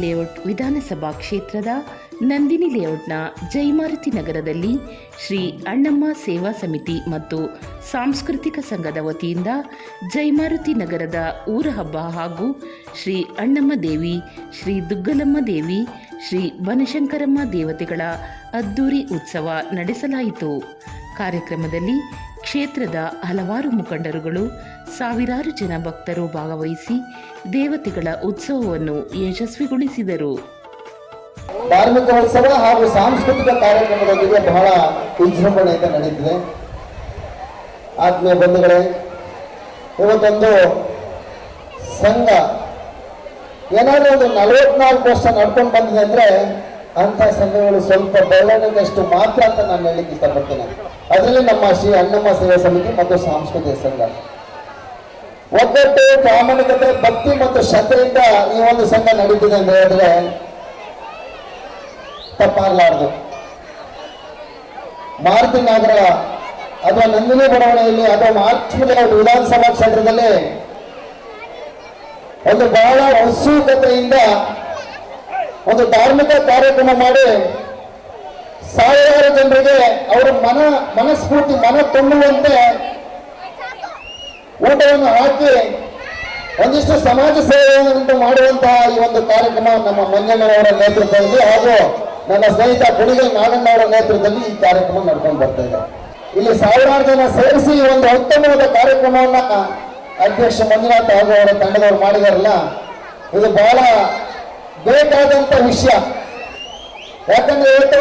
Layout ವಿಧಾನಸಭಾ ಕ್ಷೇತ್ರದ ನಂದಿನಿ ಲೇಔಟ್ನ ಜೈಮಾರುತಿ ನಗರದಲ್ಲಿ ಶ್ರೀ ಅಣ್ಣಮ್ಮ ಸೇವಾ ಸಮಿತಿ ಮತ್ತು ಸಾಂಸ್ಕೃತಿಕ ಸಂಘದ ವತಿಯಿಂದ ಜೈಮಾರುತಿ ನಗರದ ಊರ ಹಬ್ಬ ಹಾಗೂ ಶ್ರೀ ಅಣ್ಣಮ್ಮ ದೇವಿ, ಶ್ರೀ ದುಗ್ಗಲಮ್ಮ ದೇವಿ, ಶ್ರೀ ಬನಶಂಕರಮ್ಮ ದೇವತೆಗಳ ಅದ್ದೂರಿ ಉತ್ಸವ ನಡೆಸಲಾಯಿತು. ಕಾರ್ಯಕ್ರಮದಲ್ಲಿ ಕ್ಷೇತ್ರದ ಹಲವಾರು ಮುಖಂಡರುಗಳು ಸಾವಿರಾರು ಜನ ಭಕ್ತರು ಭಾಗವಹಿಸಿ ದೇವತೆಗಳ ಉತ್ಸವವನ್ನು ಯಶಸ್ವಿಗೊಳಿಸಿದರು. ಧಾರ್ಮಿಕ ಉತ್ಸವ ಹಾಗೂ ಸಾಂಸ್ಕೃತಿಕ ಕಾರ್ಯಕ್ರಮದೊಂದಿಗೆ ಬಹಳ ವಿಜೃಂಭಣೆಯಿಂದ ನಡೆಯುತ್ತಿದೆ ಆತ್ಮೀಯ ಬಂಧುಗಳೇ, ಇವತ್ತೊಂದು ಸಂಘ, ಏನಾದರೂ ಒಂದು ನಲವತ್ನಾಲ್ಕು ವರ್ಷ ನಡ್ಕೊಂಡು ಬಂದಿದೆ ಅಂದ್ರೆ ಅಂತ ಸಂಘಗಳು ಸ್ವಲ್ಪ ಬೆಳವಣಿಗೆಷ್ಟು ಮಾತ್ರ ಅಂತ ನಾನು ಹೇಳಲಿಕ್ಕೆ ಇಷ್ಟಪಡ್ತೇನೆ. ಅದರಲ್ಲಿ ನಮ್ಮ ಶ್ರೀ ಅಣ್ಣಮ್ಮ ಸೇವಾ ಸಮಿತಿ ಮತ್ತು ಸಾಂಸ್ಕೃತಿಕ ಸಂಘ. ಒಗ್ಗಟ್ಟು, ಪ್ರಾಮಾಣಿಕತೆ, ಭಕ್ತಿ ಮತ್ತು ಶ್ರದ್ಧೆಯಿಂದ ಈ ಒಂದು ಸಂಘ ನಡೀತಿದೆ ಅಂತ ಹೇಳಿದ್ರೆ ತಪ್ಪಾಗಲಾರದು. ಮಾರುತಿ ನಗರ, ಅಥವಾ ನಂದಿನಿ ಬಡಾವಣೆಯಲ್ಲಿ, ಅಥವಾ ಮಾರ್ಚ್ ವಿಧಾನಸಭಾ ಕ್ಷೇತ್ರದಲ್ಲಿ ಒಂದು ಬಹಳ ಉತ್ಸುಕತೆಯಿಂದ ಒಂದು ಧಾರ್ಮಿಕ ಕಾರ್ಯಕ್ರಮ ಮಾಡಿ ಸಾವಿರಾರು ಜನರಿಗೆ ಅವರ ಮನ, ಮನಸ್ಫೂರ್ತಿ, ಮನ ತುಂಬುವಂತೆ ಊಟವನ್ನು ಹಾಕಿ ಒಂದಿಷ್ಟು ಸಮಾಜ ಸೇವೆಯನ್ನು ಮಾಡುವಂತಹ ಈ ಒಂದು ಕಾರ್ಯಕ್ರಮ ನಮ್ಮ ಮಂಜಣ್ಣನವರ ನೇತೃತ್ವದಲ್ಲಿ ಹಾಗೂ ನನ್ನ ಸ್ನೇಹಿತ ಕುಡಿಗಲ್ ನಾಗಣ್ಣ ಅವರ ನೇತೃತ್ವದಲ್ಲಿ ಈ ಕಾರ್ಯಕ್ರಮ ನಡ್ಕೊಂಡು ಬರ್ತಾ ಇದೆ. ಇಲ್ಲಿ ಸಾವಿರಾರು ಜನ ಸೇರಿಸಿ ಈ ಒಂದು ಉತ್ತಮವಾದ ಕಾರ್ಯಕ್ರಮವನ್ನ ಅಧ್ಯಕ್ಷ ಮಂಜುನಾಥ್ ಹಾಗೂ ಅವರ ತಂಡದವರು ಮಾಡಿದಾರಲ್ಲ, ಇದು ಬಹಳ ಬೇಕಾದಂತ ವಿಷಯ. ಯಾಕಂದ್ರೆ ಇವತ್ತು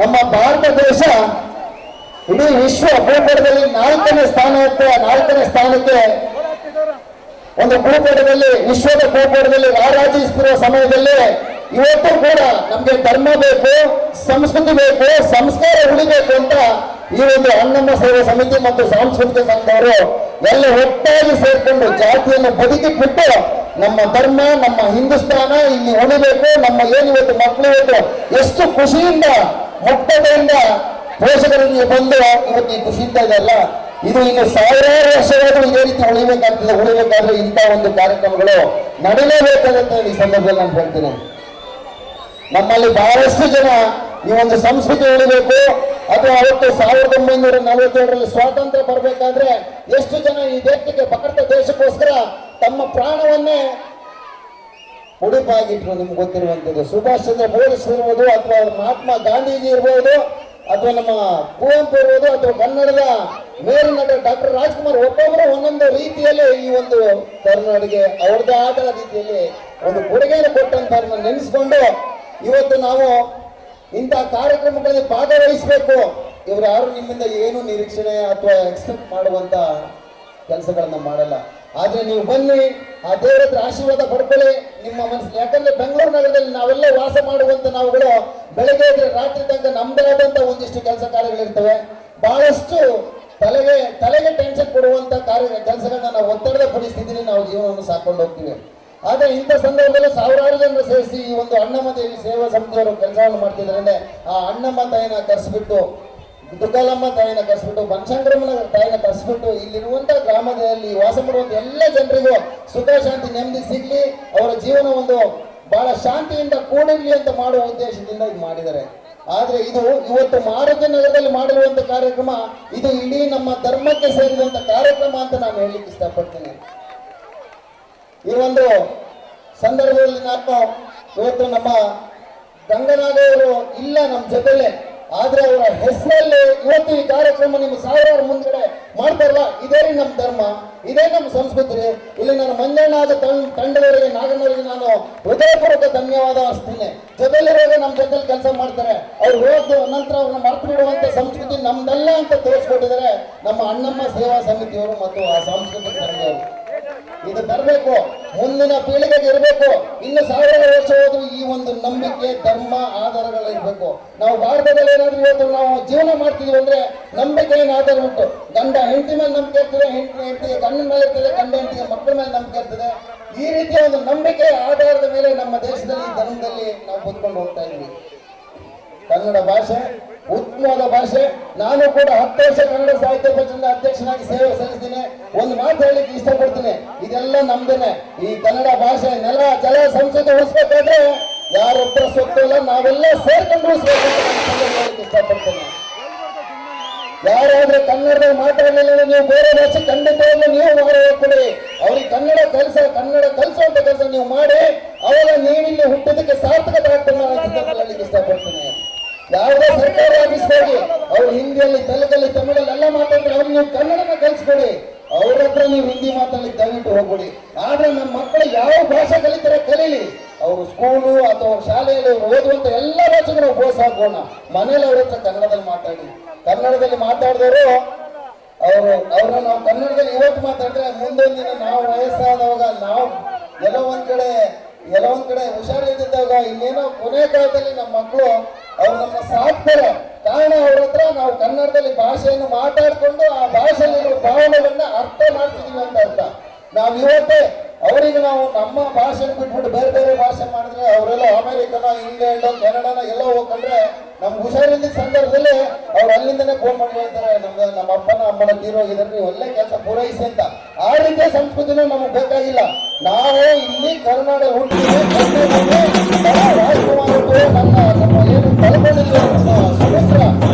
ನಮ್ಮ ಭಾರತ ದೇಶ ಇಡೀ ವಿಶ್ವ ಭೂಪಟದಲ್ಲಿ ನಾಲ್ಕನೇ ಸ್ಥಾನಕ್ಕೆ ನಾಲ್ಕನೇ ಸ್ಥಾನಕ್ಕೆ ಒಂದು ಭೂಪಟದಲ್ಲಿ ವಿಶ್ವದ ಭೂಪಟದಲ್ಲಿ ರಾರಾಜಿಸುತ್ತಿರುವ ಸಮಯದಲ್ಲಿ ಇವತ್ತು ಕೂಡ ನಮ್ಗೆ ಧರ್ಮ ಬೇಕು, ಸಂಸ್ಕೃತಿ ಬೇಕು, ಸಂಸ್ಕಾರ ಉಳಿಬೇಕು ಅಂತ ಈ ಒಂದು ಅನ್ನಮ್ಮ ಸೇವಾ ಸಮಿತಿ ಮತ್ತು ಸಾಂಸ್ಕೃತಿಕ ಸಂಘವರು ಎಲ್ಲ ಒಟ್ಟಾಗಿ ಸೇರ್ಕೊಂಡು ಜಾತಿಯನ್ನು ಬದುಕಿ ಬಿಟ್ಟು ನಮ್ಮ ಧರ್ಮ, ನಮ್ಮ ಹಿಂದೂಸ್ತಾನ ಇಲ್ಲಿ ಉಳಿಬೇಕು, ನಮ್ಮ ಏನಿವತ್ತು ಮಕ್ಕಳು ಇವತ್ತು ಎಷ್ಟು ಖುಷಿಯಿಂದ ಮುಕ್ತತೆಯಿಂದ ಪೋಷಕರಿಗೆ ಬಂದು ಇವತ್ತು ಈ ಖುಷಿಯಿಂದ ಇದೆಲ್ಲ ಇದು ಇನ್ನು ಸಾವಿರಾರು ವರ್ಷಗಳು ಇದೇ ರೀತಿ ಉಳಿಬೇಕಾಗ್ತದೆ, ಉಳಿಬೇಕಾದ್ರೆ ಇಂಥ ಒಂದು ಕಾರ್ಯಕ್ರಮಗಳು ನಡೀಲೇಬೇಕಾಗುತ್ತೆ ಈ ಸಂದರ್ಭದಲ್ಲಿ ನಾನು ಹೇಳ್ತೀನಿ. ನಮ್ಮಲ್ಲಿ ಬಹಳಷ್ಟು ಜನ ಈ ಒಂದು ಸಂಸ್ಕೃತಿ ಉಳಿಬೇಕು, ಅಥವಾ ಅವತ್ತು ಸಾವಿರದ ಒಂಬೈನೂರ ನಲವತ್ತೇಳರಲ್ಲಿ ಸ್ವಾತಂತ್ರ್ಯ ಬರಬೇಕಾದ್ರೆ ಎಷ್ಟು ಜನ ಈ ದೇಶಕ್ಕೆ ಭಾರತ ದೇಶಕ್ಕೋಸ್ಕರ ತಮ್ಮ ಪ್ರಾಣವನ್ನೇ ಉಡುಪಾಗಿಟ್ರು, ನಿಮ್ಗೆ ಗೊತ್ತಿರುವಂಥದ್ದು. ಸುಭಾಷ್ ಚಂದ್ರ ಬೋಸ್ ಇರ್ಬೋದು, ಅಥವಾ ಮಹಾತ್ಮ ಗಾಂಧೀಜಿ ಇರ್ಬೋದು ಅಥವಾ ನಮ್ಮ ಕುವೆಂಪು ಇರ್ಬೋದು ಅಥವಾ ಕನ್ನಡದ ಮೇರು ನಟ ಡಾಕ್ಟರ್ ರಾಜ್ಕುಮಾರ್ ಒಬ್ಬೊಬ್ಬರು ಒಂದೊಂದು ರೀತಿಯಲ್ಲಿ ಈ ಒಂದು ಕರ್ನಾಟಕಗೆ ಅವ್ರದ್ದೇ ಆದ ರೀತಿಯಲ್ಲಿ ಒಂದು ಕೊಡುಗೆಯನ್ನು ಕೊಟ್ಟಂತ ನೆನೆಸ್ಕೊಂಡು ಇವತ್ತು ನಾವು ಇಂತಹ ಕಾರ್ಯಕ್ರಮಗಳಲ್ಲಿ ಭಾಗವಹಿಸಬೇಕು. ಇವರು ಯಾರು ನಿಮ್ಮಿಂದ ಏನು ನಿರೀಕ್ಷಣೆ ಅಥವಾ ಎಕ್ಸ್ಪೆಕ್ಟ್ ಮಾಡುವಂತ ಕೆಲಸಗಳನ್ನ ಮಾಡಲ್ಲ. ಆದ್ರೆ ನೀವು ಬನ್ನಿ, ಆ ದೇವರ ಹತ್ರ ಆಶೀರ್ವಾದ ಪಡ್ಕೊಳ್ಳಿ. ನಿಮ್ಮ ಮನಸ್ಸು ಯಾಕಂದ್ರೆ ಬೆಂಗಳೂರು ನಗರದಲ್ಲಿ ನಾವೆಲ್ಲ ವಾಸ ಮಾಡುವಂತ ನಾವುಗಳು ಬೆಳಗ್ಗೆ ಇದ್ರೆ ರಾತ್ರಿ ತನಕ ನಮ್ದೇ ಆದಂತ ಒಂದಿಷ್ಟು ಕೆಲಸ ಕಾರ್ಯಗಳಿರ್ತವೆ. ಬಹಳಷ್ಟು ತಲೆಗೆ ತಲೆಗೆ ಟೆನ್ಷನ್ ಕೊಡುವಂತ ಕಾರ್ಯ ಕೆಲಸಗಳನ್ನ ನಾವು ಒತ್ತಡದ ಪರಿಸ್ಥಿತಿಯಲ್ಲಿ ನಾವು ಜೀವನವನ್ನು ಸಾಕೊಂಡು ಹೋಗ್ತೀವಿ. ಆದ್ರೆ ಇಂಥ ಸಂದರ್ಭದಲ್ಲಿ ಸಾವಿರಾರು ಜನರು ಸೇರಿಸಿ ಈ ಒಂದು ಅಣ್ಣಮ್ಮ ದೇವಿ ಸೇವಾ ಸಂಸ್ಥೆಯವರು ಕೆಲಸವನ್ನು ಮಾಡ್ತಿದ್ದಾರೆ ಆ ಅಣ್ಣಮ್ಮ ತಾಯಿನ ಕರೆಸ್ಬಿಟ್ಟು ದುಗ್ಗಲಮ್ಮ ತಾಯಿನ ಕರೆಸ್ಬಿಟ್ಟು ಬನಶಂಕರಮ್ಮನ ತಾಯಿನ ಕರೆಸ್ಬಿಟ್ಟು, ಇಲ್ಲಿರುವಂತ ಗ್ರಾಮದಲ್ಲಿ ವಾಸ ಮಾಡುವಂತ ಎಲ್ಲ ಜನರಿಗೂ ಸುಖ, ಶಾಂತಿ, ನೆಮ್ಮದಿ ಸಿಗ್ಲಿ, ಅವರ ಜೀವನ ಒಂದು ಬಹಳ ಶಾಂತಿಯಿಂದ ಕೂಡಿರ್ಲಿ ಅಂತ ಮಾಡುವ ಉದ್ದೇಶದಿಂದ ಇದು ಮಾಡಿದ್ದಾರೆ. ಆದ್ರೆ ಇದು ಇವತ್ತು ಮಾರುತಿ ನಗರದಲ್ಲಿ ಮಾಡಿರುವಂತ ಕಾರ್ಯಕ್ರಮ, ಇದು ಇಡೀ ನಮ್ಮ ಧರ್ಮಕ್ಕೆ ಸೇರಿದಂತ ಕಾರ್ಯಕ್ರಮ ಅಂತ ನಾನು ಹೇಳಲಿಕ್ಕೆ ಇಷ್ಟಪಡ್ತೀನಿ. ಈ ಒಂದು ಸಂದರ್ಭದಲ್ಲಿ ನಾನು ಇವತ್ತು ನಮ್ಮ ಗಂಗನಾಗವರು ಇಲ್ಲ, ನಮ್ಮ ಜೊತೆಲೆ ಆದ್ರೆ ಅವರ ಹೆಸರಲ್ಲಿ ಇವತ್ತು ಈ ಕಾರ್ಯಕ್ರಮ ನಿಮ್ಮ ಸಾವಿರಾರು ಮುಂದ್ಗಡೆ ಮಾಡ್ತಾರಲ್ಲ, ಇದೇ ರೀ ನಮ್ಮ ಧರ್ಮ, ಇದೇ ನಮ್ಮ ಸಂಸ್ಕೃತಿ. ಇಲ್ಲಿ ನಾನು ಮಂಜಣ್ಣಾದ ತಂಡ ತಂಡದವರಿಗೆ, ನಾಗಣ್ಣವರಿಗೆ ನಾನು ಹೃದಯಪೂರ್ವಕ ಧನ್ಯವಾದ ಅರ್ಸ್ತೀನಿ ಜೊತೆಲಿರುವಾಗ ನಮ್ಮ ಜೊತೆಲಿ ಕೆಲಸ ಮಾಡ್ತಾರೆ. ಅವ್ರು ಹೋದ ನಂತರ ಅವ್ರನ್ನ ಮರ್ತು ಬಿಡುವಂತ ಸಂಸ್ಕೃತಿ ನಮ್ದಲ್ಲ ಅಂತ ತೋರಿಸ್ಕೊಟ್ಟಿದ್ದಾರೆ ನಮ್ಮ ಅಣ್ಣಮ್ಮ ಸೇವಾ ಸಮಿತಿಯವರು ಮತ್ತು ಆ ಸಾಂಸ್ಕೃತಿಕ ಸಂಘದವರು. ಇದು ಬರಬೇಕು ಮುಂದಿನ ಪೀಳಿಗೆಗೆ ಇರಬೇಕು. ಇನ್ನು ಸಾವಿರಾರು ವರ್ಷ ಹೋದ್ರು ಈ ಒಂದು ನಂಬಿಕೆ, ಧರ್ಮ ಆಧಾರಗಳಿರ್ಬೇಕು ನಾವು ಭಾರತದಲ್ಲಿ ಏನಾದ್ರು ಇವತ್ತು ನಾವು ಜೀವನ ಮಾಡ್ತೀವಿ ಅಂದ್ರೆ ನಂಬಿಕೆಯನ್ನು ಆಧಾರ ಉಂಟು? ಗಂಡ ಹೆಂಡತಿ ಮೇಲೆ ನಂಬಿಕೆ ಇರ್ತದೆ, ಹೆಂಡತಿ ಹೆಂಡತಿ ಗಂಡನ ಮೇಲೆ ಇರ್ತದೆ, ಗಂಡ ಹೆಂಡತಿಗೆ ಮಕ್ಕಳ ಮೇಲೆ ನಂಬಿಕೆ ಇರ್ತದೆ. ಈ ರೀತಿಯ ಒಂದು ನಂಬಿಕೆ ಆಧಾರದ ಮೇಲೆ ನಮ್ಮ ದೇಶದಲ್ಲಿ ಧರ್ಮದಲ್ಲಿ ನಾವು ಕೂತ್ಕೊಂಡು ಹೋಗ್ತಾ ಇದ್ವಿ ಕನ್ನಡ ಭಾಷೆ ಉತ್ತಮವಾದ ಭಾಷೆ. ನಾನು ಕೂಡ ಹತ್ತು ವರ್ಷ ಕನ್ನಡ ಸಾಹಿತ್ಯ ಪರಿಷತ್ ಅಧ್ಯಕ್ಷನಾಗಿ ಸೇವೆ ಸಲ್ಲಿಸ್ತೀನಿ. ಒಂದು ಮಾತು ಹೇಳಲಿಕ್ಕೆ ಇಷ್ಟಪಡ್ತೀನಿ. ಇದೆಲ್ಲ ನಮ್ದೇನೆ. ಈ ಕನ್ನಡ ಭಾಷೆ ನೆಲ, ಜಲ ಸಂಸ್ಕೃತಿ ಉಳಿಸ್ಬೇಕಾದ್ರೆ ಯಾರೊಬ್ಬರ ಸ್ವತ್ತು ಇಲ್ಲ, ನಾವೆಲ್ಲ ಸೇರ್ಕೊಂಡು ಉಳಿಸ್ಬೇಕು ಇಷ್ಟಪಡ್ತೀನಿ. ಯಾರಾದ್ರೆ ಕನ್ನಡದಲ್ಲಿ ಮಾತಾಡಲಿಲ್ಲ ನೀವು ಬೇರೆ ಭಾಷೆ ಖಂಡಿತವಾಗ್ಲೂ ನೀವು ಕೊಡಿ ಅವ್ರಿಗೆ ಕನ್ನಡ ಕೆಲಸ, ಕನ್ನಡ ಕಲಿಸುವಂತ ಕೆಲಸ ನೀವು ಮಾಡಿ. ಅವಾಗ ನೀವಿಲ್ಲಿ ಹುಟ್ಟಿದಕ್ಕೆ ಸಾರ್ಥಕತೆ ಆಗ್ತದೆ ಇಷ್ಟಪಡ್ತೀನಿ. ಯಾವುದೇ ಸರ್ಕಾರ ಆಗಿಸ್ಬೇಡಿ ಅವ್ರು ಹಿಂದಿಯಲ್ಲಿ, ತೆಲುಗಲ್ಲಿ, ತಮಿಳಲ್ಲಿ ಎಲ್ಲ ಮಾತಾಡಿದ್ರೆ ಅವ್ರು ನೀವು ಕನ್ನಡನ ಕಲಿಸ್ಬೇಡಿ ಅವ್ರ ಹತ್ರ ನೀವು ಹಿಂದಿ ಮಾತಾಡಲಿ ದಯವಿಟ್ಟು ಹೋಗ್ಬಿಡಿ. ಆದ್ರೆ ನಮ್ಮ ಮಕ್ಕಳು ಯಾವ ಭಾಷೆ ಕಲಿತಾರೆ ಕಲೀಲಿ. ಅವರು ಸ್ಕೂಲು ಅಥವಾ ಶಾಲೆಯಲ್ಲಿ ಅವ್ರು ಓದುವಂತ ಎಲ್ಲ ಭಾಷೆಗೂ ನಾವು ಹಾಕೋಣ. ಮನೇಲಿ ಅವ್ರ ಹತ್ರ ಕನ್ನಡದಲ್ಲಿ ಮಾತಾಡಿ. ಕನ್ನಡದಲ್ಲಿ ಮಾತಾಡಿದವರು ಅವರು, ಅವ್ರನ್ನ ನಾವು ಕನ್ನಡದಲ್ಲಿ ಇವತ್ತು ಮಾತಾಡಿದ್ರೆ ಮುಂದೊಂದು ದಿನ ನಾವು ವಯಸ್ಸಾದವಾಗ ನಾವು ಎಲ್ಲೋ ಒಂದ್ ಕಡೆ, ಎಲ್ಲೋ ಒಂದ್ ಕಡೆ ಹುಷಾರಿದ್ದಾಗ ಇನ್ನೇನೋ ಕೊನೆ ಕಾಲದಲ್ಲಿ ನಮ್ಮ ಮಕ್ಕಳು ಅವ್ರು ನಮ್ಮ ಸಾಕ್ತಾರೆ ಕಾರಣ ಅವ್ರ ಹತ್ರ ನಾವು ಕನ್ನಡದಲ್ಲಿ ಭಾಷೆಯನ್ನು ಮಾತಾಡಿಕೊಂಡು ಆ ಭಾಷೆಯಲ್ಲಿರುವ ಭಾವನೆಗಳನ್ನ ಅರ್ಥ ಮಾಡ್ತಿದೀವಿ ಅಂತ ಅರ್ಥ. ನಾವು ಇವತ್ತೇ ಅವರಿಗೆ ನಾವು ನಮ್ಮ ಭಾಷೆನ ಬಿಟ್ಬಿಟ್ಟು ಬೇರೆ ಬೇರೆ ಭಾಷೆ ಮಾಡಿದ್ರೆ ಅವರೆಲ್ಲ ಅಮೆರಿಕನ, ಇಂಗ್ಲೆಂಡ್, ಕೆನಡಾನ ಎಲ್ಲ ಹೋಗ್ಕೊಂಡ್ರೆ ನಮ್ಗೆ ಹುಷಾರಿದ್ದ ಸಂದರ್ಭದಲ್ಲಿ ಅವ್ರು ಅಲ್ಲಿಂದನೇ ಫೋನ್ ಮಾಡ್ಕೊಳ್ತಾರೆ ನಮ್ಗೆ ನಮ್ಮ ಅಪ್ಪನ, ಅಮ್ಮನ ತೀರೋಗಿದ್ರೆ ನೀವು ಒಳ್ಳೆ ಕೆಲಸ ಪೂರೈಸಿ ಅಂತ. ಆ ರೀತಿಯ ಸಂಸ್ಕೃತಿನೂ ನಮಗೆ ಬೇಕಾಗಿಲ್ಲ. ನಾವೇ ಇಲ್ಲಿ ಕರ್ನಾಟಕ ಹುಟ್ಟಿದ್ರೆ ನನ್ನ ನಮ್ಮ ಏನು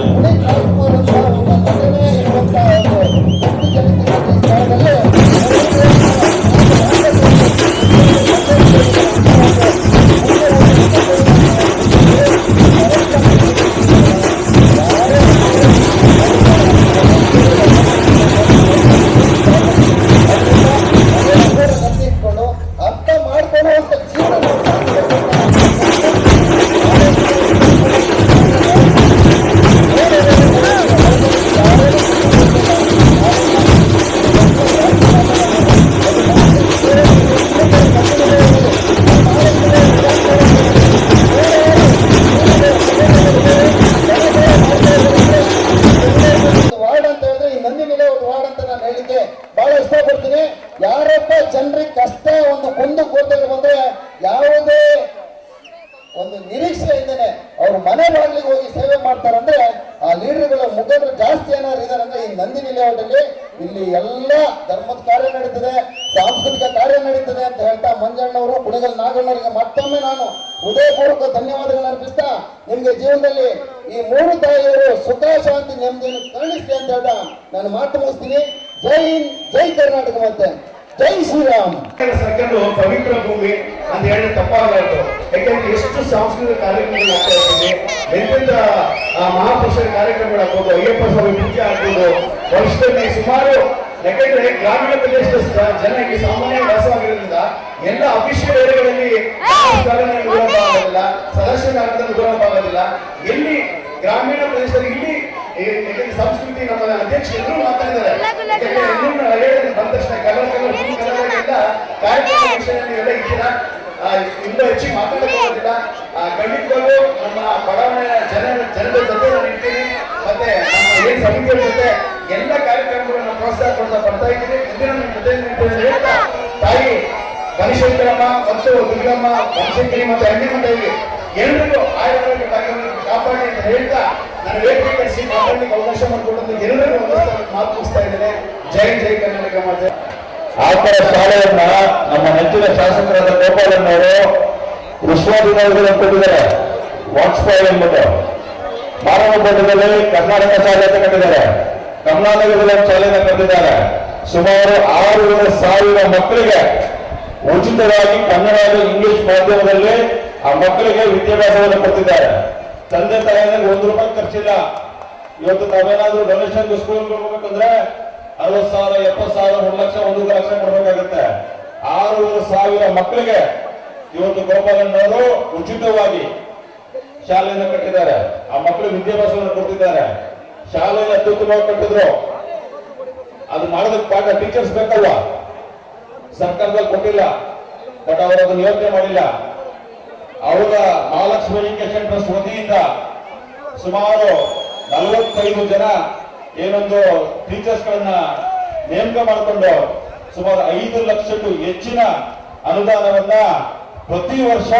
ಲೇಔಟಲ್ಲಿ ಇಲ್ಲಿ ಎಲ್ಲ ಧರ್ಮದ ಕಾರ್ಯ ನಡೀತದೆ, ಸಾಂಸ್ಕೃತಿಕ ಕಾರ್ಯ ನಡೀತದೆ ಅಂತ ಹೇಳ್ತಾ ಮಂಜಣ್ಣವರು, ಕುಣಗಲ್ ನಾಗಣ್ಣವರಿಗೆ ಮತ್ತೊಮ್ಮೆ ನಾನು ಹೃದಯಪೂರ್ವಕ ಧನ್ಯವಾದಗಳನ್ನ ಅರ್ಪಿಸ್ತಾ ನಿಮ್ಗೆ ಜೀವನದಲ್ಲಿ ಈ ಮೂರು ತಾಯಿಯರು ಸುಖ, ಶಾಂತಿ, ನೆಮ್ಮದಿಯನ್ನು ಕರುಣಿಸ್ಲಿ ಅಂತ ಹೇಳ್ತಾ ನಾನು ಮಾತು ಮುಗಿಸ್ತೀನಿ. ಜೈ ಹಿಂದ್, ಜೈ ಕರ್ನಾಟಕ ಮತ್ತೆ ಜೈ ಶ್ರೀರಾಮ್. ಪವಿತ್ರ ಭೂಮಿ. ಅಂತ ಹೇಳಿ ತಪ್ಪಾಗಲಾರ್ದು ಯಾಕೆಂದ್ರೆ ಎಷ್ಟು ಸಾಂಸ್ಕೃತಿಕ ಕಾರ್ಯಕ್ರಮಗಳು ಆಗ್ತಾ ಇರ್ತೀವಿ ಎಂತೆಂತ ಮಹಾಪುರುಷರ ಕಾರ್ಯಕ್ರಮಗಳಾಗ್ಬೋದು ಅಯ್ಯಪ್ಪ ಸ್ವಾಮಿ ಪೂಜೆ ಆಗ್ಬೋದು ವರ್ಷದಲ್ಲಿ ಸುಮಾರು ಯಾಕೆಂದ್ರೆ ಗ್ರಾಮೀಣ ಪ್ರದೇಶದ ಜನಕ್ಕೆ ಜನರಿಗೆ ಸಾಮಾನ್ಯ ವಾಸವಾಗಿರೋದ್ರಿಂದ ಎಲ್ಲ ಅಫಿಷಿಯಲ್ ಏರಿಯಾಗಳಲ್ಲಿ ಆಗೋದಿಲ್ಲ ಸದಸ್ಯರ ಗುಣಪ ಆಗೋದಿಲ್ಲ. ಎಲ್ಲಿ ಗ್ರಾಮೀಣ ಪ್ರದೇಶದಲ್ಲಿ ಇಲ್ಲಿ ಸಂಸ್ಕೃತಿ ನಮ್ಮ ಅಧ್ಯಕ್ಷ ಎಲ್ಲರೂ ಮಾತಾಡಿದ್ದಾರೆ ಬಂದ ತಕ್ಷಣ ಕಲರ್ ಕಾರ್ಯಕ್ರಮ ವಿಷಯದಲ್ಲಿ ಎಲ್ಲ ಇದ್ದೀರಾ? ಇನ್ನೂ ಹೆಚ್ಚಿಗೆ ಮಾತಾಡೋದಿಲ್ಲ ಖಂಡಿತವಾಗ್ಲೂ ನಮ್ಮ ಬಡಾವಣೆಯ ಜನ ಜನರ ಜೊತೆ ನಾನು ಇರ್ತೀನಿ. ಮತ್ತೆ ನಮ್ಮ ಏನ್ ಸಮಿತಿಯ ಜೊತೆ ಎಲ್ಲ ಕಾರ್ಯಕ್ರಮಗಳನ್ನ ಪ್ರೋತ್ಸಾಹ ಕೊಡ್ತಾ ಬರ್ತಾ ಇದ್ದೀನಿ. ಇದನ್ನ ನಿಮ್ಮ ಜೊತೆ ನಿಲ್ತೀನಿ ಹೇಳ್ತಾ, ತಾಯಿ ಬನಶಂಕರಮ್ಮ ಮತ್ತು ದುರ್ಗಮ್ಮ, ಬನಶಂಕರಿ ಮತ್ತು ಅಣ್ಣಿಮ್ಮ ದೇವಿ ಎಲ್ರಿಗೂ ಆಯುರ್ವೇದ ಕಾಪಾಡಿ ಅಂತ ಹೇಳ್ತಾ ನಾನು ವೇದಿಕೆ ಕಳಿಸಿ ಮಾತಾಡಲಿಕ್ಕೆ ಅವಕಾಶ ಮಾಡಿಕೊಟ್ಟಂತ ಎಲ್ಲರಿಗೂ ಮಾತು ಮುಗಿಸ್ತಾ ಇದ್ದೇನೆ. ಜೈ ಜೈ ಕರ್ನಾಟಕ ಮಾತೆ. ಆತರ ಶಾಲೆಯನ್ನ ನಮ್ಮ ನೆಚ್ಚಿನ ಶಾಸಕರಾದ ಗೋಪಾಲಣ್ಣವರು ವಿಶ್ವವಿದ್ಯಾಲಯದಲ್ಲಿ ಕೊಟ್ಟಿದ್ದಾರೆ. ವಾಟ್ಸ್ಪಾಯ್ ಎಂಬುದು. ಮಾನವಪಟ್ಟಣದಲ್ಲಿ ಕರ್ನಾಟಕ ಶಾಲೆ ಅಂತ ಕಟ್ಟಿದ್ದಾರೆ. ಕರ್ನಾಟಕದಲ್ಲಿ ಶಾಲೆಯನ್ನು ಕಟ್ಟಿದ್ದಾರೆ. ಸುಮಾರು ಆರೂವರೆ ಸಾವಿರ ಮಕ್ಕಳಿಗೆ ಉಚಿತವಾಗಿ ಕನ್ನಡ ಇಂಗ್ಲಿಷ್ ಮಾಧ್ಯಮದಲ್ಲಿ ಆ ಮಕ್ಕಳಿಗೆ ವಿದ್ಯಾಭ್ಯಾಸವನ್ನು ಕೊಡ್ತಿದ್ದಾರೆ. ತಂದೆ ತಾಯಿಗಳಿಗೆ ಒಂದು ರೂಪಾಯಿ ಖರ್ಚಿಲ್ಲ. ಇವತ್ತು ನಾವೇನಾದ್ರೂ ಡೊನೇಷನ್ ಸ್ಕೂಲ್ ಕೊಡ್ಬೇಕಂದ್ರೆ ಅರವತ್ ಸಾವಿರ ಎಪ್ಪತ್ ಸಾವಿರ, ಒಂದು ಲಕ್ಷ ಒಂದು ಲಕ್ಷ ಕೊಡಬೇಕಾಗುತ್ತೆ. ಆರೂರು ಸಾವಿರ ಮಕ್ಕಳಿಗೆ ಇವತ್ತು ಗೋಪಾಲಣ್ಣವರು ಉಚಿತವಾಗಿ ಶಾಲೆಯನ್ನು ಕಟ್ಟಿದ್ದಾರೆ. ಆ ಮಕ್ಕಳು ವಿದ್ಯಾಭ್ಯಾಸವನ್ನು ಕೊಡ್ತಿದ್ದಾರೆ. ಶಾಲೆಯನ್ನು ಅತ್ಯುತ್ತಮವಾಗಿ ಕಟ್ಟಿದ್ರು. ಅದು ಮಾಡೋದಕ್ಕೆ ಪಾಠ ಟೀಚರ್ಸ್ ಬೇಕಲ್ವ? ಸರ್ಕಾರದಲ್ಲಿ ಕೊಟ್ಟಿಲ್ಲ. ಬಟ್ ಅವರು ಅದನ್ನು ಮಾಡಿಲ್ಲ. ಅವರ ಮಹಾಲಕ್ಷ್ಮಿ ಎಜುಕೇಶನ್ ಟ್ರಸ್ಟ್ ವತಿಯಿಂದ ಸುಮಾರು ನಲವತ್ತೈದು ಜನ ಏನೊಂದು ಟೀಚರ್ಸ್ ಗಳನ್ನ ನೇಮಕ ಮಾಡಿಕೊಂಡು ಸುಮಾರು ಐದು ಲಕ್ಷಕ್ಕೂ ಹೆಚ್ಚಿನ ಅನುದಾನವನ್ನ ಪ್ರತಿ ವರ್ಷ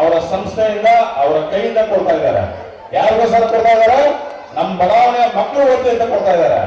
ಅವರ ಸಂಸ್ಥೆಯಿಂದ ಅವರ ಕೈಯಿಂದ ಕೊಡ್ತಾ ಇದ್ದಾರೆ. ಯಾರಿಗೋಸ್ಕರ ಕೊಡ್ತಾ ಇದ್ದಾರೆ? ನಮ್ಮ ಬಡಾವಣೆಯ ಮಕ್ಕಳು ಓದ್ತಾ ಅಂತ ಕೊಡ್ತಾ ಇದ್ದಾರೆ.